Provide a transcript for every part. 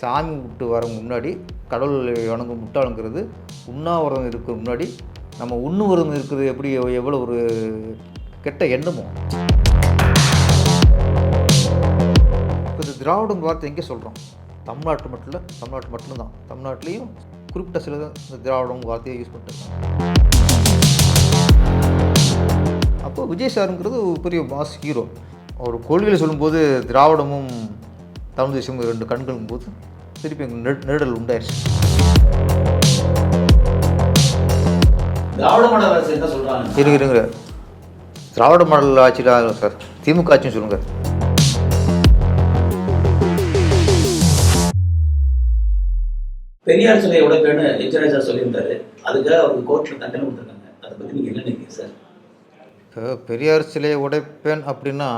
சாமி விட்டு வர முன்னாடி கடவுளை வணங்கும் முட்டாளுங்கிறது உண்ணாவிரதம் இருக்கிற முன்னாடி நம்ம உண்ணுவிரதம் இருக்கிறது எப்படி எவ்வளோ ஒரு கெட்ட எண்ணமோ. இப்போ இந்த திராவிடம் வார்த்தை எங்கே சொல்கிறோம் தமிழ்நாட்டு மட்டும் இல்லை தமிழ்நாட்டு மட்டும்தான். தமிழ்நாட்டிலையும் குறிப்பிட்ட சில இந்த திராவிடம் வார்த்தையை யூஸ் பண்ணிட்டு அப்போ விஜய் சாருங்கிறது பெரிய பாஸ் ஹீரோ அவர் கொள்கையில் சொல்லும்போது திராவிடமும் தமிழ் தேசமும் ரெண்டு கண்களும் போது திருப்பி எங்கள் நெருடல் உண்டாயிருச்சு. திராவிட மாடல் அரசு என்ன சொல்றாங்க? இருங்க இருங்க. திராவிட மாடல் ஆட்சியில் சார்? திமுக ஆட்சின்னு சொல்லுங்கள் பெரியார் சிலையை உடைப்பேன்னு எச்சராஜா சொல்லியிருந்தாரு. அதுக்காக அவருக்கு கோர்ட்ல தண்டனை கொடுத்துருக்காங்க. அதை பத்தி நீங்க என்ன நினைக்கிறீங்க சார்? பெரியார் சிலையை உடைப்பேன் அப்படின்னா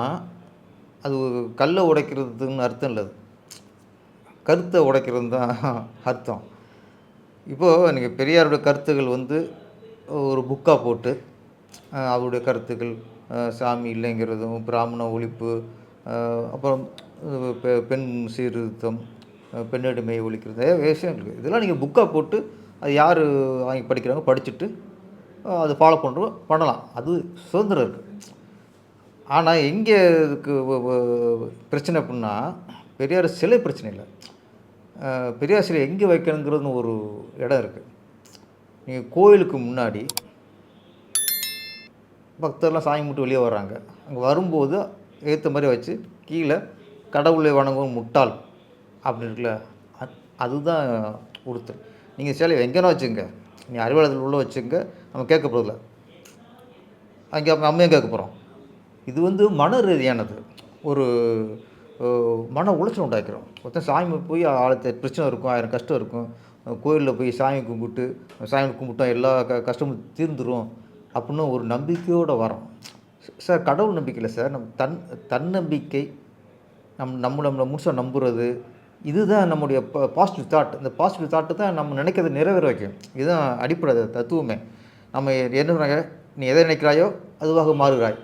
அது கல்லை உடைக்கிறதுன்னு அர்த்தம் இல்லை அது. கருத்தை உடைக்கிறது தான் அர்த்தம். இப்போது நீங்கள் பெரியாருடைய கருத்துக்கள் வந்து ஒரு புக்காக போட்டு அவருடைய கருத்துக்கள் சாமி இல்லைங்கிறதும் பிராமண ஒழிப்பு அப்புறம் பெ- பெண் சீர்திருத்தம் பெண்ணடிமையை ஒழிக்கிறது நிறைய விஷயம் இருக்குது. இதெல்லாம் நீங்கள் புக்காக போட்டு அது யார் வாங்கி படிக்கிறாங்க படிச்சுட்டு அதை ஃபாலோ பண்ணுறோம் பண்ணலாம். அது சுதந்திரம் இருக்குது ஆனால் எங்கே இதுக்கு பிரச்சனை அப்படின்னா பெரியார் சிலை பிரச்சனை இல்லை. பெரியார் சிலை எங்கே வைக்கணுங்கிறதுன்னு ஒரு இடம் இருக்குது நீங்கள் கோயிலுக்கு முன்னாடி பக்தர்லாம் சாமி மட்டும் வெளியே வர்றாங்க. அங்கே வரும்போது ஏற்ற மாதிரி வச்சு கீழே கடவுளை வணங்கும் முட்டாள் அப்படின்னு இருக்குல்ல அது அதுதான் உடுத்தல் நீங்கள் சிலை எங்கேனா வச்சுங்க நீங்கள் அறிவாளத்தில் உள்ள வச்சுங்க நம்ம கேட்க போகிறதில்ல அங்கே அப்போ நம்ம ஏன் கேட்க போகிறோம் இது வந்து மன ரீதியானது. ஒரு மன உளைச்சல் உண்டாக்கிறோம் ஒருத்தன் சாமி போய் ஆழத்தை பிரச்சனை இருக்கும் ஆயிரம் கஷ்டம் இருக்கும். கோயிலில் போய் சாமி கும்பிட்டு சாமி கும்பிட்டா எல்லா க கஷ்டமும் தீர்ந்துடும் அப்படின்னு ஒரு நம்பிக்கையோடு வரோம். சார் கடவுள் நம்பிக்கையில் சார். நம் தன் தன்னம்பிக்கை நம் நம்ம நம்மளை முழுசாக நம்புறது இதுதான் நம்முடைய பாசிட்டிவ் தாட் இந்த பாசிட்டிவ் தாட்டு தான் நம்ம நினைக்கிறத நிறைவேற வைக்கும். இதுதான் அடிப்படை தத்துவமே. நம்ம என்ன நீ எதை நினைக்கிறாயோ அதுவாக மாறுகிறாய்.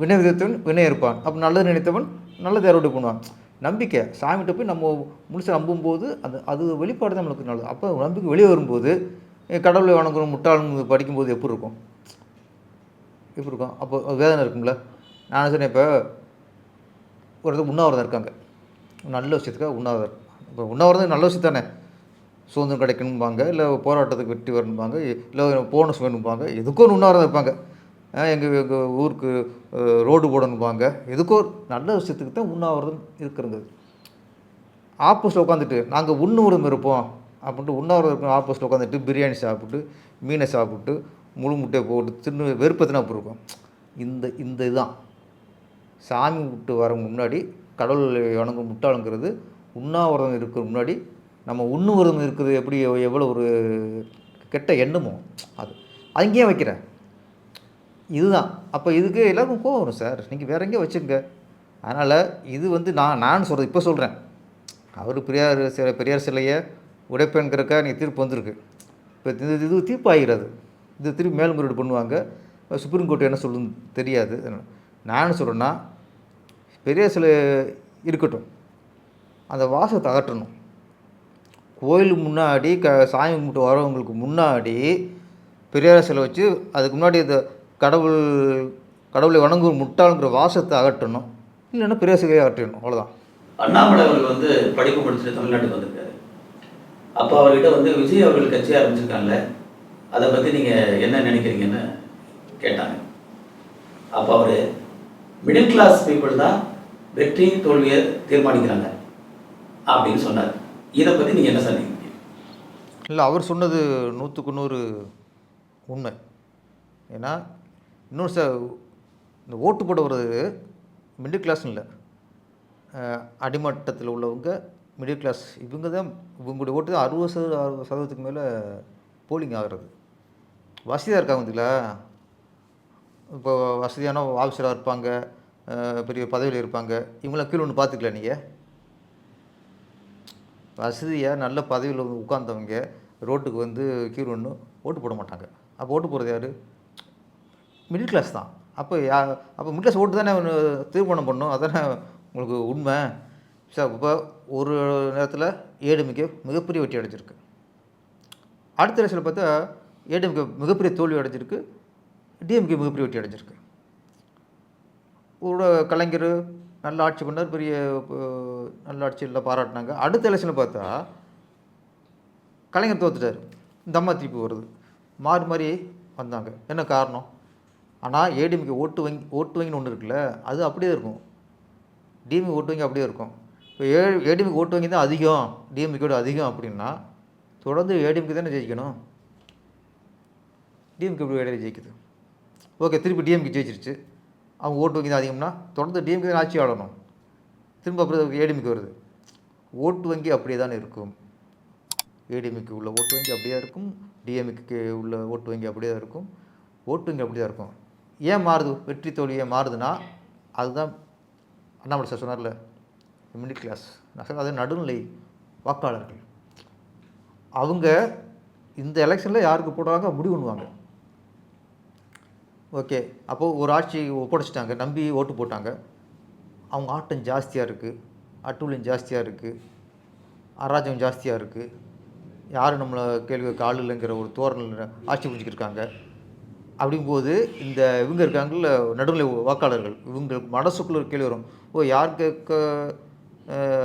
வினை விதத்தவன் வினை இருப்பான். அப்போ நல்லது நினைத்தவன் நல்லது அறுவடை பண்ணுவான். நம்பிக்கை. சாமிகிட்ட போய் நம்ம முழுசாக நம்பும்போது அது அது வெளிப்பாடு தான் நம்மளுக்கு நல்லது. அப்போ நம்பிக்கை வெளியே வரும்போது கடவுளை வணங்குறோம் முட்டாளுங்க படிக்கும்போது எப்படி இருக்கும்? எப்படி இருக்கும்? அப்போ வேதனை இருக்கும்ல. நான் சொன்னேன் இப்போ ஒருத்தர் உண்ணாவிரதம் இருக்காங்க. நல்ல விஷயத்துக்காக உண்ணாவிரதம். இப்போ உண்ணாவிரதம் நல்ல விஷயம் தானே. சுதந்திரம் கிடைக்கணும்பாங்க இல்லை போராட்டத்துக்கு வெற்றி வரணும்பாங்க இல்லை போனஸ் வேணும்பாங்க எதுக்கும் ஒன்று உண்ணாவிரதம் இருப்பாங்க. எங்கள் எங்கள் ஊருக்கு ரோடு போடணும்பாங்க. எதுக்கோ நல்ல விஷயத்துக்கு தான் உண்ணாவிரதம் இருக்கிறது. ஆப்போசிட்டில் உட்காந்துட்டு நாங்கள் உண்ணுவிரதம் இருப்போம் அப்படின்ட்டு உண்ணாவிரதம் இருக்கும் ஆப்போசிட்டில் உட்காந்துட்டு பிரியாணி சாப்பிட்டு மீனை சாப்பிட்டு முழு முட்டையை போட்டு தின்னு வெறுப்பத்தினா அப்படி இருக்கும்? இந்த இந்த இதுதான். சாமி விட்டு வர முன்னாடி கடவுளை வணங்கும் முட்டாளுங்கிறது உண்ணாவிரதம் இருக்கிற முன்னாடி நம்ம உண்ணுவிரதம் இருக்கிறது எப்படி எவ்வளோ ஒரு கெட்ட எண்ணமோ அது. அங்கேயே வைக்கிறேன். இதுதான். அப்போ இதுக்கு எல்லாருக்கும் கோவம் வரும் சார். நீங்கள் வேற எங்கேயோ வச்சுங்க அதனால் இது வந்து நான் நான் சொல்கிறது இப்போ சொல்கிறேன் அவர் பெரியார் சில பெரியார் சிலையை உடைப்பேங்கிறக்கா நீங்கள் தீர்ப்பு வந்திருக்கு. இப்போ இது இது தீர்ப்பாகிறது. இது திருப்பி மேல்முறையீடு பண்ணுவாங்க. சுப்ரீம் கோர்ட் என்ன சொல்லுன்னு தெரியாது. நான் சொல்கிறேன்னா பெரியார் சிலை இருக்கட்டும். அந்த வாசத்தை அகற்றணும். கோயிலுக்கு முன்னாடி க சாமி கும்பிட்டு வரவங்களுக்கு முன்னாடி பெரியார் சிலை வச்சு அதுக்கு முன்னாடி இந்த கடவுள் கடவுளை வணங்கும் முட்டாளுங்கிற வாசத்தை அகற்றணும். இல்லைன்னா பெரியார் சிலையை அகற்றிடணும். அவ்வளோதான் அண்ணாமலை அவர்கள் வந்து படிப்பு முடிச்சுட்டு தமிழ்நாட்டுக்கு வந்திருக்காரு. அப்போ அவர்கிட்ட வந்து விஜய் அவர்கள் கட்சி ஆரம்பிச்சிருக்காங்கல்ல அதை பற்றி நீங்கள் என்ன நினைக்கிறீங்கன்னு கேட்டாங்க. அப்போ அவர் மிடில் கிளாஸ் பீப்புள் தான் வெற்றி தோல்வியை தீர்மானிக்கிறாங்க அப்படின்னு சொன்னார். இதை பற்றி நீங்கள் என்ன சொன்னீங்க இல்லை அவர் சொன்னது நூற்றுக்கு நூறு உண்மை. ஏன்னா இன்னொரு சார் இந்த ஓட்டு போட வர்றது மிடில் கிளாஸ்னு இல்லை. அடிமட்டத்தில் உள்ளவங்க மிடில் கிளாஸ் இவங்க தான் இவங்களுடைய ஓட்டு தான் அறுபது சதவீத அறுபது சதவீதத்துக்கு மேலே போலிங் ஆகிறது. வசதியாக இருக்காங்க பார்த்தீங்களா இப்போ வசதியான ஆஃபீஸராக இருப்பாங்க பெரிய பதவியில் இருப்பாங்க. இவங்களாம் கீழே ஒன்று பார்த்துக்கல நீங்கள் வசதியாக நல்ல பதவியில் உட்காந்தவங்க ரோட்டுக்கு வந்து கீழே ஒன்று ஓட்டு போட மாட்டாங்க. அப்போ ஓட்டு போடுறது யார்? மிடில் கிளாஸ் தான். அப்போ யா அப்போ மிடில் கிளாஸ் ஓட்டு தானே ஒன்று திருமணம் பண்ணும்? அதானே உங்களுக்கு உண்மை. சார் இப்போ ஒரு நேரத்தில் ஏடிஎம்கே மிகப்பெரிய வெற்றி அடைஞ்சிருக்கு. அடுத்த எலெக்ஷனில் பார்த்தா ஏடிஎம்கே மிகப்பெரிய தோல்வி அடைஞ்சிருக்கு. டிஎம்கே மிகப்பெரிய வெற்றி அடைஞ்சிருக்கு. கூட கலைஞர் நல்ல ஆட்சி பண்ணார். பெரிய நல்ல ஆட்சி எல்லாம் பாராட்டினாங்க. அடுத்த எலெக்ஷனில் பார்த்தா கலைஞர் தோத்துட்டார். இந்த அம்மா திருப்பி வருது. மாறி மாறி வந்தாங்க. என்ன காரணம்? ஆனால் ஏடிஎம்கே ஓட்டு வங்கி ஓட்டு வங்கின்னு ஒன்று இருக்குல்ல அது அப்படியே இருக்கும் டிஎம்கே ஓட்டு வங்கி அப்படியே இருக்கும் இப்போ ஏ ஏடிஎம்கே ஓட்டு வங்கி தான் அதிகம் டிஎம்கேயோட அதிகம் அப்படின்னா தொடர்ந்து ஏடிஎம்கே தானே ஜெயிக்கணும் டிஎம்கே எப்படி இடையில ஜெயிக்குது ஓகே திருப்பி டிஎம்கே ஜெயிச்சிருச்சு அவங்க ஓட்டு வங்கி தான் அதிகம்னா தொடர்ந்து டிஎம்கே தான் ஆட்சி ஆளணும் திரும்ப அப்புறம் ஏடிஎம்கே வருது ஓட்டு வங்கி அப்படியே தானே இருக்கும் ஏடிஎம்கே உள்ள ஓட்டு வங்கி அப்படியே இருக்கும் டிஎம்கே உள்ள ஓட்டு வங்கி அப்படியே தான் இருக்கும் ஓட்டு வங்கி அப்படி தான் இருக்கும் ஏன் மாறுது? வெற்றி தோல்வியே ஏன் மாறுதுன்னா அதுதான் அண்ணாமலை சார் சொன்னார்ல மிடில் கிளாஸ் நான் சொன்ன அது நடுநிலை வாக்காளர்கள். அவங்க இந்த எலெக்ஷனில் யாருக்கு போடுறாங்க முடிவு பண்ணுவாங்க ஓகே அப்போது ஒரு ஆட்சி ஒப்படைச்சிட்டாங்க நம்பி ஓட்டு போட்டாங்க. அவங்க ஆட்டம் ஜாஸ்தியாக இருக்குது அட்டூழியம் ஜாஸ்தியாக இருக்குது அராஜகம் ஜாஸ்தியாக இருக்குது யாரும் நம்மளை கேள்வி கேட்க ஆள் இல்லைங்கிற ஒரு தோரணில் ஆட்சி புரிஞ்சுக்கிட்டு இருக்காங்க. அப்படிங்கும்போது இந்த இவங்க இருக்காங்கல்ல நடுநிலை வாக்காளர்கள் இவங்க மனசுக்குள்ளே ஒரு கேள்வி வரும். ஓ யார் கேட்க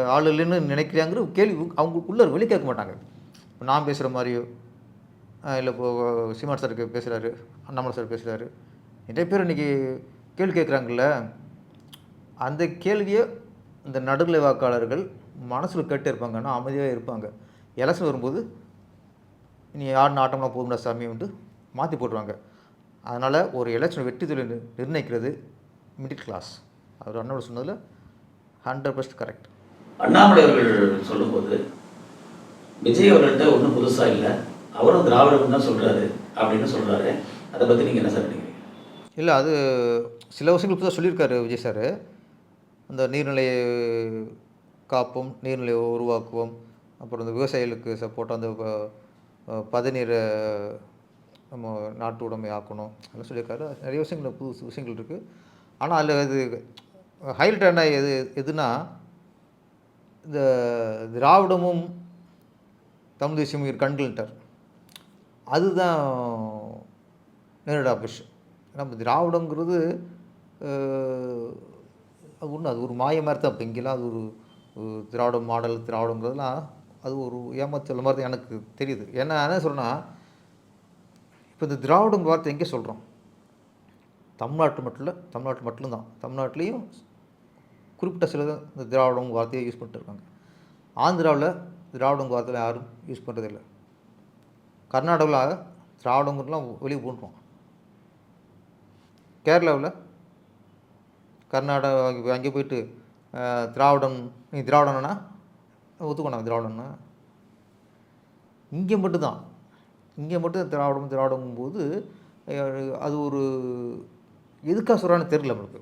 ஆள் இல்லைன்னு நினைக்கிறாங்கிற கேள்வி இவங்க- அவங்களுக்குள்ள வெளி கேட்க மாட்டாங்க. இப்போ நான் பேசுகிற மாதிரியோ இல்லை இப்போ சீமான் சார் பேசுகிறாரு அண்ணாமலை சார் பேசுகிறாரு நிறைய பேர் இன்றைக்கி கேள்வி கேட்குறாங்கல்ல அந்த கேள்வியை இந்த நடுநிலை வாக்காளர்கள் மனசில் கேட்டு இருப்பாங்க ஆனால் அமைதியாக இருப்பாங்க. எலெக்ஷன் வரும்போது நீ யார் ஆட்டம்லாம் போதும்டா சாமி வந்து மாற்றி போட்டுருவாங்க. அதனால் ஒரு எலெக்ஷன் வெற்றி தொழில் நிர்ணயிக்கிறது மிடில் கிளாஸ் அவர் அண்ணோட சொன்னதில் ஹண்ட்ரட் பர்சன்ட் கரெக்ட் அண்ணாமலை அவர்கள் சொல்லும்போது விஜய் அவர்கள்ட்ட ஒன்றும் புதுசாக இல்லை. அவரும் திராவிடம் தான் சொல்கிறாரு அப்படின்னு சொல்கிறாரு அதை பற்றி நீங்கள் என்ன சார் நினைக்கிறீங்க? இல்லை அது சில விஷயங்கள் இப்போ தான் சொல்லியிருக்காரு விஜய் சார். அந்த நீர்நிலையை காப்போம் நீர்நிலையை உருவாக்குவோம். அப்புறம் இந்த விவசாயிகளுக்கு சப்போர்ட்டாக அந்த பதநீரை நம்ம நாட்டு உடைமை ஆக்கணும் அதெல்லாம் சொல்லியிருக்காரு. நிறைய விஷயங்கள் புது விஷயங்கள் இருக்குது ஆனால் அதில் இது ஹைலைட் என்ன எது எதுனா இந்த திராவிடமும் தமிழ் தேசியமும் இரு கண்கள்ட்டார் அதுதான் நேரடா பிஷ் நம்ம திராவிடங்கிறது அது ஒன்று அது ஒரு மாய மாதிரி தான். இப்போ இங்கெல்லாம் அது ஒரு திராவிட மாடல் திராவிடங்கிறதுலாம் அது ஒரு ஏமாத்தல் மாதிரி தான் எனக்கு தெரியுது. ஏன்னா என்ன சொல்கிறேன்னா இப்போ இந்த திராவிடம் வார்த்தை எங்கே சொல்கிறோம்? தமிழ்நாட்டு மட்டும் இல்லை தமிழ்நாட்டு மட்டும்தான். தமிழ்நாட்டிலையும் குறிப்பிட்ட சில இந்த திராவிடம் வார்த்தையை யூஸ் பண்ணிட்டு இருக்காங்க. ஆந்திராவில் திராவிடம் வார்த்தையில் யாரும் யூஸ் பண்ணுறதில்ல கர்நாடகாவில் திராவிடங்கிறதுலாம் வெளியே போட்டுருவோம் கேரளாவில் கர்நாடகா அங்கே போயிட்டு திராவிடம் நீ திராவிடம்னா ஒத்துக்கணும் திராவிடம்னா? இங்கே மட்டும்தான். இங்கே மட்டும் திராவிடம் திராவிடங்கும் போது அது ஒரு எதுக்காக சொல்கிறான்னு தெரியல நம்மளுக்கு.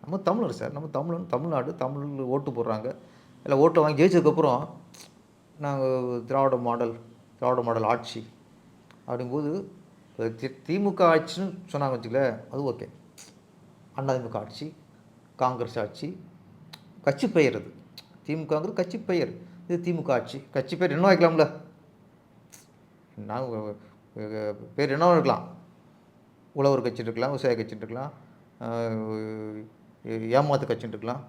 நம்ம தமிழர் சார் நம்ம தமிழன் தமிழ்நாடு தமிழ் ஓட்டு போடுறாங்க. இல்லை ஓட்டை வாங்கி ஜெயிச்சதுக்கப்புறம் நாங்கள் திராவிட மாடல் திராவிட மாடல் ஆட்சி அப்படிங்கும்போது தி- திமுக ஆட்சின்னு சொன்னாங்க வச்சுக்கல அது ஓகே. அதிமுக ஆட்சி காங்கிரஸ் ஆட்சி கட்சி பெயர் அது. திமுகங்கிறது கட்சி பெயர். இது திமுக ஆட்சி. கட்சி பெயர் இன்னும் வைக்கலாம்ல நான் பேர் என்ன இருக்கலாம். உழவர் கட்சின்னு இருக்கலாம் விவசாய கட்சி இருக்கலாம் ஏமாத்து கட்சின்னு இருக்கலாம்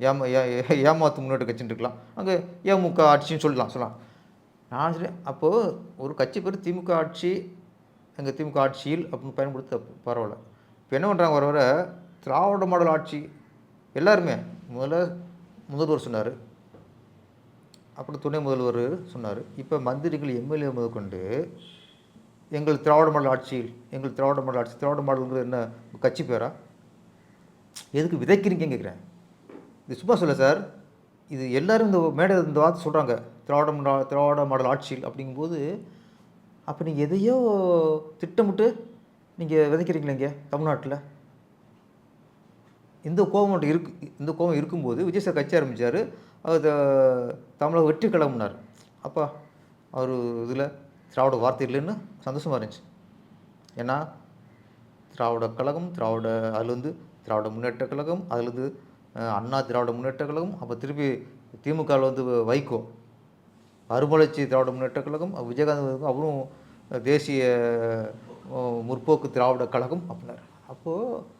ஏமா ஏ- ஏமாத்து முன்னோட்டு கட்சின்னு இருக்கலாம். அங்கே ஏமுக ஆட்சின்னு சொல்லலாம் சொல்லலாம். நான் சரி அப்போது ஒரு கட்சி பேர் திமுக ஆட்சி எங்கள் திமுக ஆட்சியில் அப்படின்னு பயன்படுத்த பரவாயில்ல. இப்போ என்ன பண்ணுறாங்க வர வர திராவிட மாடல் ஆட்சி எல்லாருமே முதல்ல முதல்வர் சொன்னார் அப்புறம் துணை முதல்வர் சொன்னார். இப்போ மந்திரிகள் எம்எல்ஏ முதற்கொண்டு எங்கள் திராவிட மாடல் ஆட்சியில் எங்கள் திராவிட மாடல் ஆட்சி திராவிட மாடல்ங்கிறது என்ன கட்சி பேரா? எதுக்கு விதைக்கிறீங்க கேட்குறேன் இது சும்மா சொல்ல சார் இது எல்லோரும் இந்த மேடை இந்த வார்த்தை சொல்கிறாங்க திராவிட மாடல் திராவிட மாடல் ஆட்சியில் அப்படிங்கும்போது அப்போ நீங்கள் எதையோ திட்டமிட்டு நீங்கள் விதைக்கிறீங்களா இங்கே தமிழ்நாட்டில். இந்த கோபம் இருக்கு இந்த கோபம் இருக்கும்போது விஜய் சார் கட்சி ஆரம்பித்தார் அவர் தமிழக வெற்றி கிளம்புனார் அப்பா அவர் இதில் திராவிட வார்த்தை இல்லைன்னு சந்தோஷமாக இருந்துச்சு. ஏன்னா திராவிட கழகம் திராவிட அதுலேருந்து திராவிட முன்னேற்ற கழகம் அதுலேருந்து அண்ணா திராவிட முன்னேற்ற கழகம் அப்போ திருப்பி திமுகவில் வந்து வைகோ அருமலச்சி திராவிட முன்னேற்ற கழகம் விஜயகாந்த் அவரும் தேசிய முற்போக்கு திராவிட கழகம் அப்படின்னாரு. அப்போது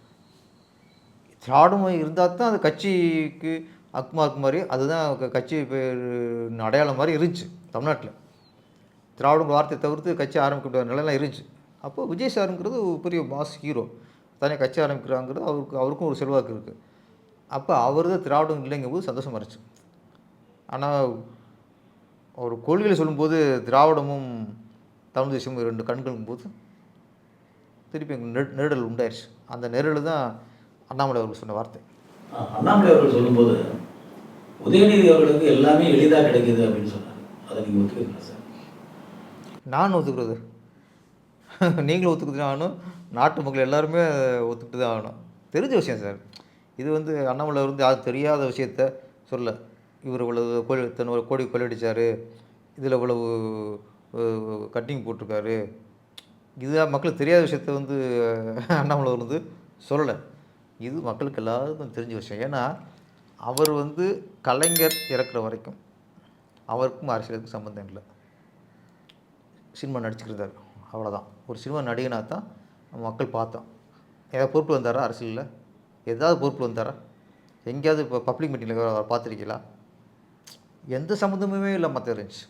திராவிடம் இருந்தால் தான் அது கட்சிக்கு அக்மார்க் மாதிரி அதுதான் கட்சி பேர் அடையாளம் மாதிரி இருந்துச்சு தமிழ்நாட்டில். திராவிடம் வார்த்தை தவிர்த்து கட்சி ஆரம்பிக்கிற நிலையெல்லாம் இருந்துச்சு. அப்போ விஜய் சாருங்கிறது பெரிய மாஸ் ஹீரோ தனியாக கட்சி ஆரம்பிக்கிறாங்கிறது அவருக்கு அவருக்கும் ஒரு செல்வாக்கு இருக்குது அப்போ அவர் தான் திராவிடம் இல்லைங்கும்போது சந்தோஷமா இருந்துச்சு. ஆனால் ஒரு கொள்கையில் சொல்லும்போது திராவிடமும் தமிழ் தேசியமும் ரெண்டு கண்களும் போது திருப்பி எங்களுக்கு நெருடல் உண்டாயிருச்சு. அந்த நெருடல் தான் அண்ணாமலை அவர்கள் சொன்ன வார்த்தை. அண்ணாமலை அவர்கள் சொல்லும்போது உதயநிதி அவர்களுக்கு எல்லாமே எளிதாக கிடைக்குது அப்படின்னு சொன்னாங்க அதை நீங்கள் ஒத்துக்கிறீங்களா சார்? நான் ஒத்துக்கிறது. நீங்களும் ஒத்துக்கிட்டு தான் ஆகணும். நாட்டு மக்கள் எல்லாருமே ஒத்துக்கிட்டு தான் ஆகணும். தெரிஞ்ச விஷயம் சார். இது வந்து அண்ணாமலை வந்து யாரும் தெரியாத விஷயத்த சொல்ல இவர் இவ்வளவு கோழி இத்தனை கோடி கொள்ளடிச்சார் இதில் இவ்வளவு கட்டிங் போட்டிருக்காரு. இதுதான் மக்களுக்கு தெரியாத விஷயத்த வந்து அண்ணாமலை வந்து சொல்லலை. இது மக்களுக்கு எல்லாருக்கும் தெரிஞ்ச விஷயம். ஏன்னா அவர் வந்து கலைஞர் இறக்குற வரைக்கும் அவருக்கும் அரசியலுக்கும் சம்மந்தம் இல்லை. சினிமா நடிச்சுக்கிறார் அவ்வளோதான் ஒரு சினிமா நடிகனாக தான் மக்கள் பார்த்தோம். ஏதாவது பொறுப்பு வந்தாரா அரசியலில்? ஏதாவது பொறுப்பு வந்தாரா? எங்கேயாவது இப்போ பப்ளிக் மீட்டிங்கில் பார்த்துருக்கீங்களா? எந்த சம்மந்தமுமே இல்லை மற்ற இருந்துச்சு.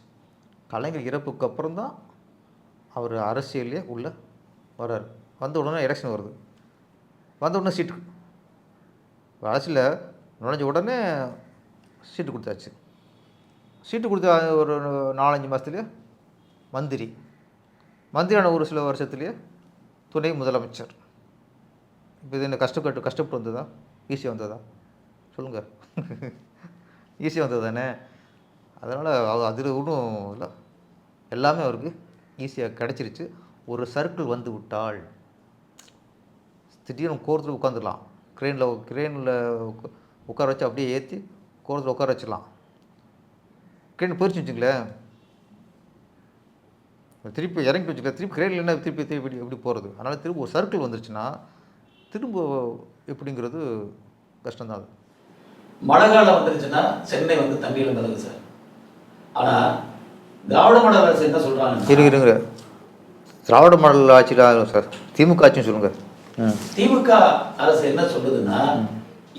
கலைஞர் இறப்புக்கு அப்புறம் தான் அவர் அரசியல்லே உள்ளே வர்றார். வந்த உடனே எலெக்ஷன் வருது. வந்த உடனே சீட்டு அரசியலில் நுழைஞ்ச உடனே சீட்டு கொடுத்தாச்சு. சீட்டு கொடுத்த ஒரு நாலஞ்சு மாதத்துலேயே மந்திரி. மந்திரியான ஒரு சில வருஷத்துலேயே துணை முதலமைச்சர். இப்போ இது என்ன கஷ்டப்பட்டு கஷ்டப்பட்டு வந்ததா? ஈஸியாக வந்ததா? சொல்லுங்கள் ஈஸியாக வந்தது தானே அதனால் அதில் ஒன்றும் இல்லை. எல்லாமே அவருக்கு ஈஸியாக கிடச்சிருச்சு. ஒரு சர்க்கிள் வந்து விட்டால் திடீர்னு கோரத்தில் உட்காந்துடலாம் க்ரெயினில் க்ரெயினில் உட்கார வச்சு அப்படியே ஏற்றி கோரத்தில் உட்கார வச்சிடலாம். க்ரெயின் போயிடுச்சு வச்சுங்களேன். திருப்பி இறங்கி வச்சுக்க திருப்பி கிரேடில் என்ன திருப்பி திருப்பி எப்படி போகிறது அதனால் திரும்ப ஒரு சர்க்கிள் வந்துருச்சுன்னா திரும்ப எப்படிங்கிறது கஷ்டம்தான் அது. மழை காலம் வந்துருச்சுன்னா சென்னை வந்து தண்ணியில் மிதகு சார். ஆனால் திராவிட மாடல் அரசு என்ன சொல்கிறாங்க இருங்க இருங்க. திராவிட மாடல் ஆட்சியில் ஆகும் சார். திமுக ஆட்சின்னு சொல்லுங்கள் திமுக அரசு என்ன சொல்லுதுன்னா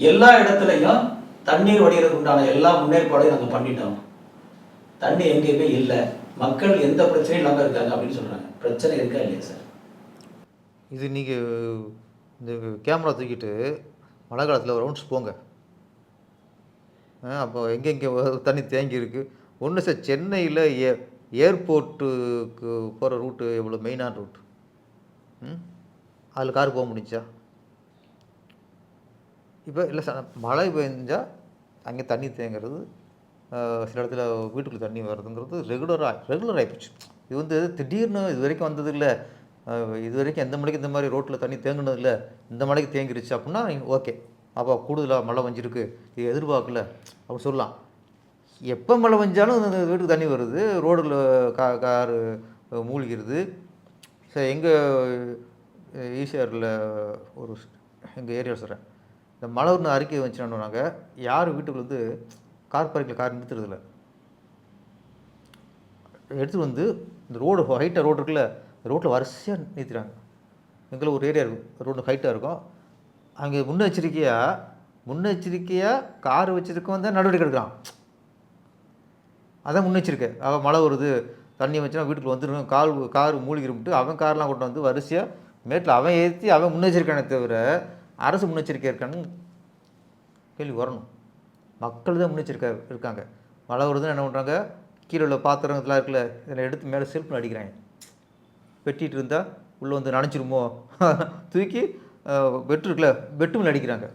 எல்லா இடத்துலையும் தண்ணீர் வடிகிறதுக்கு உண்டான எல்லா முன்னேற்பாடையும் நாங்கள் பண்ணிட்டோம். தண்ணி எங்கேயுமே இல்லை. மக்கள் எந்த பிரச்சனையும் இல்லாமல் இருக்காங்க அப்படின்னு சொல்றாங்க. பிரச்சனை இருக்கா இல்லையா சார்? இது நீங்கள் இந்த கேமரா தூக்கிட்டு மழை காலத்தில் ரவுண்ட்ஸ் போங்க. ஆ, அப்போ எங்கெங்கே தண்ணி தேங்கி இருக்கு? ஒன்று சார் சென்னையில் ஏ ஏர்போர்ட்டுக்கு போகிற ரூட்டு எவ்வளோ மெயினான ரூட் ம்? அதில் கார் போக முடிஞ்சா? இப்போ இல்லை சார் மழை பெஞ்சால் அங்கே தண்ணி தேங்குறது சில இடத்துல வீட்டுக்குள்ள தண்ணி வருதுங்கிறது ரெகுலராக ரெகுலர் ஆகிப்போச்சு இது வந்து திடீர்னு இது வரைக்கும் வந்தது இல்லை. இது வரைக்கும் எந்த மலைக்கு இந்த மாதிரி ரோட்டில் தண்ணி தேங்கினது இல்லை. இந்த மலைக்கு தேங்கிருச்சு அப்படின்னா ஓகே அப்போ கூடுதலாக மழை வஞ்சிருக்கு. இது எதிர்பார்க்கல. அப்படி சொல்லலாம். எப்போ மழை வஞ்சாலும் இந்த வீட்டுக்கு தண்ணி வருது. ரோடில் கா காரு மூழ்கிறது. சரி எங்கள் ஈசிஆரில் ஒரு எங்கள் ஏரியாவில் சொல்கிறேன் இந்த மழை ஒன்று அறிக்கை வந்துச்சுன்னு யார் வீட்டுக்குள்ள வந்து கார் பார்க்கில் கார் நிறுத்துறதில்ல. எடுத்துகிட்டு வந்து இந்த ரோடு ஹைட்டாக ரோடு இருக்குல்ல ரோட்டில் வரிசையாக நிறுத்துறாங்க எங்களை ஒரு ஏரியா இருக்கும் ரோடு ஹைட்டாக இருக்கும். அங்கே முன்னெச்சரிக்கையாக முன்னெச்சரிக்கையாக கார் வச்சுருக்கவன் தான் நடவடிக்கை எடுக்கிறான். அதான் முன்னெச்சரிக்கை. அவன் மழை வருது தண்ணி வச்சுனா வீட்டுக்கு வந்துடும் கால் கார் மூழ்கிரும்ட்டு அவன் கார்லாம் கொண்டு வந்து வரிசையாக மேட்டில் அவன் ஏற்றி அவன் முன்னெச்சரிக்கானே தவிர அரசு முன்னெச்சரிக்கை இருக்கான்னு கேள்வி வரணும். மக்கள் தான் முன்னெச்சரிக்கை இருக்காங்க. மழை வருதுன்னு என்ன பண்ணுறாங்க கீழே உள்ள பாத்திரம் இதெல்லாம் இருக்குல்ல இதில் எடுத்து மேலே செல்ஃபில் அடிக்கிறாங்க. வெட்டிகிட்டு இருந்தால் உள்ளே வந்து நனைச்சிருமோ தூக்கி பெட்டு இருக்குல்ல பெட்டு அடிக்கிறாங்க.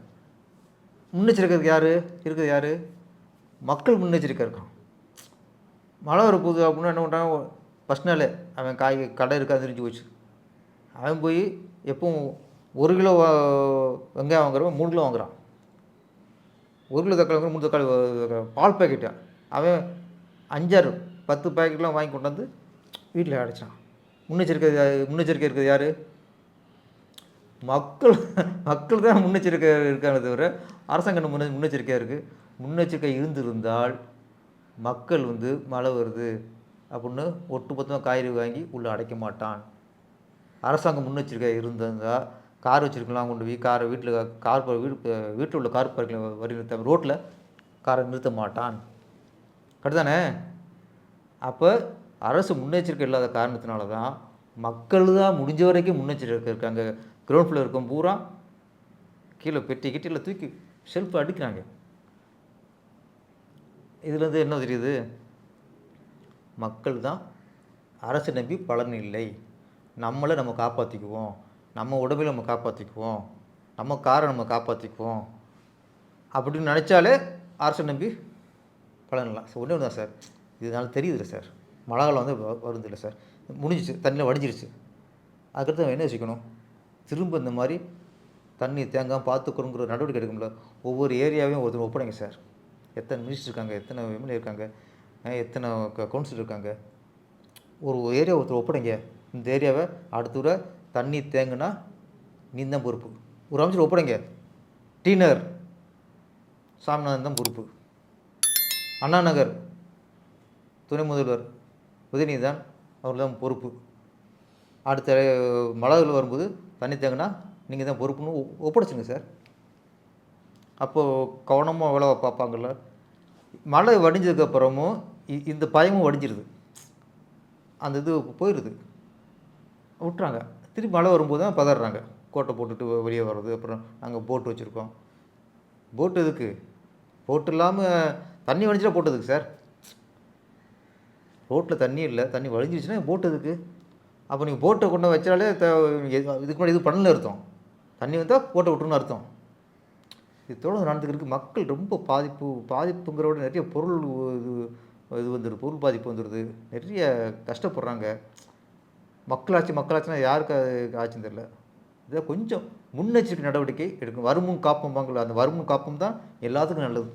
முன்னெச்சரிக்கைக்கு யார்? இருக்குது யார்? மக்கள் முன்னெச்சரிக்கை இருக்கான் மழை வரப்போகுது அப்படின்னா என்ன பண்ணுறாங்க ஃபஸ்ட் நாள் அவன் காய் கடை இருக்காது தெரிஞ்சு போச்சு. அவன் போய் எப்பவும் ஒரு கிலோ வெங்காயம் வாங்குறவன் மூணு கிலோ வாங்குறான். ஒரு கிலோ தக்காளி வாங்குற மூணு தக்காளி பால் பேக்கெட்டு. அவன் அஞ்சாறு பத்து பாக்கெட்லாம் வாங்கி கொண்டு வந்து வீட்டில் அடைச்சான். முன்னெச்சரிக்கை முன்னெச்சரிக்கை இருக்கிறது யார்? மக்கள் மக்கள் தான் முன்னெச்சரிக்கை இருக்காங்க தவிர அரசாங்கம் முன்ன முன்னெச்சரிக்கையாக இருக்குது முன்னெச்சரிக்கை இருந்திருந்தால் மக்கள் வந்து மழை வருது அப்படின்னு ஒட்டுமொத்தமாக காய்கறி வாங்கி உள்ளே அடைக்க மாட்டான். அரசாங்கம் முன்னெச்சரிக்கை இருந்திருந்தால் கார் வச்சுருக்கலாம் கொண்டு போய் காரை வீட்டில் கார் வீட்டு வீட்டில் உள்ள கார் பார்க்கில் வரி நிறுத்த ரோட்டில் காரை நிறுத்த மாட்டான். கரெக்டுதானே அப்போ அரசு முன்னெச்சரிக்கை இல்லாத காரணத்தினால தான் மக்கள் தான் முடிஞ்ச வரைக்கும் முன்னெச்சரிக்கை இருக்காங்க. கிரவுண்ட் ஃப்ளோர் இருக்கும் பூரா கீழே பெட்டி கிட்டியில் தூக்கி ஷெல்ஃப் அடிக்கிறாங்க. இதுலேருந்து என்ன தெரியுது? மக்கள் தான் அரசு நம்பி பலன் இல்லை. நம்மளை நம்ம காப்பாற்றிக்குவோம் நம்ம உடம்பை நம்ம காப்பாற்றிக்குவோம் நம்ம காரை நம்ம காப்பாற்றிக்குவோம் அப்படின்னு நினச்சாலே அரசை நம்பி பலன் சார் ஒன்றே ஒன்று தான் சார். இதனால தெரியுதுல்ல சார். மழை காலம் வந்து வ- வருது இல்லை சார். முடிஞ்சிச்சு. தண்ணியில் வடிஞ்சிருச்சு. அதுக்கடுத்து நம்ம என்ன வச்சுக்கணும் திரும்ப இந்த மாதிரி தண்ணி தேங்காமல் பார்த்துக்கணுங்கிற நடவடிக்கை எடுக்கணும்ல ஒவ்வொரு ஏரியாவையும் ஒருத்தர் ஒப்படைங்க சார். எத்தனை மினிஸ்டர் இருக்காங்க எத்தனை எம்எல்ஏ இருக்காங்க எத்தனை கவுன்சிலர் இருக்காங்க. ஒரு ஏரியா ஒருத்தர் ஒப்படைங்க. இந்த ஏரியாவை அடுத்த தூர தண்ணி தேங்குனா நீ தான் பொறுப்பு. ஒரு அமைச்சர் ஒப்படைங்க. டீனர் சாமிநாதன் தான் பொறுப்பு. அண்ணா நகர் துணை முதல்வர் உதயநிதி தான் அவர் தான் பொறுப்பு அடுத்த மலர்கள் வரும்போது தண்ணி தேங்கினா நீங்கள் தான் பொறுப்புன்னு ஒ- ஒப்படைச்சுங்க சார். அப்போது கவனமாக வேலை பார்ப்பாங்கள்ல மழை வடிஞ்சதுக்கப்புறமும் இ- இந்த பயமும் வடிஞ்சிருது. அந்த இது போயிடுது விட்டுறாங்க. திருப்பி மழை வரும்போது தான் பதறாங்க. கோட்டை போட்டுட்டு வெளியே வர்றது அப்புறம் நாங்கள் போட்டு வச்சுருக்கோம். போட்டு எதுக்கு? போட்டு இல்லாமல் தண்ணி வடிஞ்சிட்டா போட்டு எதுக்கு சார்? ரோட்டில் தண்ணி இல்லை. தண்ணி வழிஞ்சிருச்சுன்னா போட்டு எதுக்கு? அப்போ நீங்கள் போட்டை கொண்டு வச்சாலே எது- இதுக்கு முன்னாடி இது பண்ணல அர்த்தம். தண்ணி வந்தால் போட்டை விட்டுருன்னு அர்த்தம். இது தொடர்ந்து நடந்துக்கிட்டு மக்கள் ரொம்ப பாதிப்பு பாதிப்புங்கிற விட நிறைய பொருள் இது இது வந்துடுது பொருள் பாதிப்பு வந்துடுது நிறைய கஷ்டப்படுறாங்க. மக்களாட்சி மக்களாட்சினா யாருக்கு ஆச்சுன்னு தெரில இதை கொஞ்சம் முன்னெச்சரிக்கை நடவடிக்கை எடுக்கணும். வருமும் காப்பும் அந்த வருமும் காப்பும் தான் எல்லாத்துக்கும் நல்லது.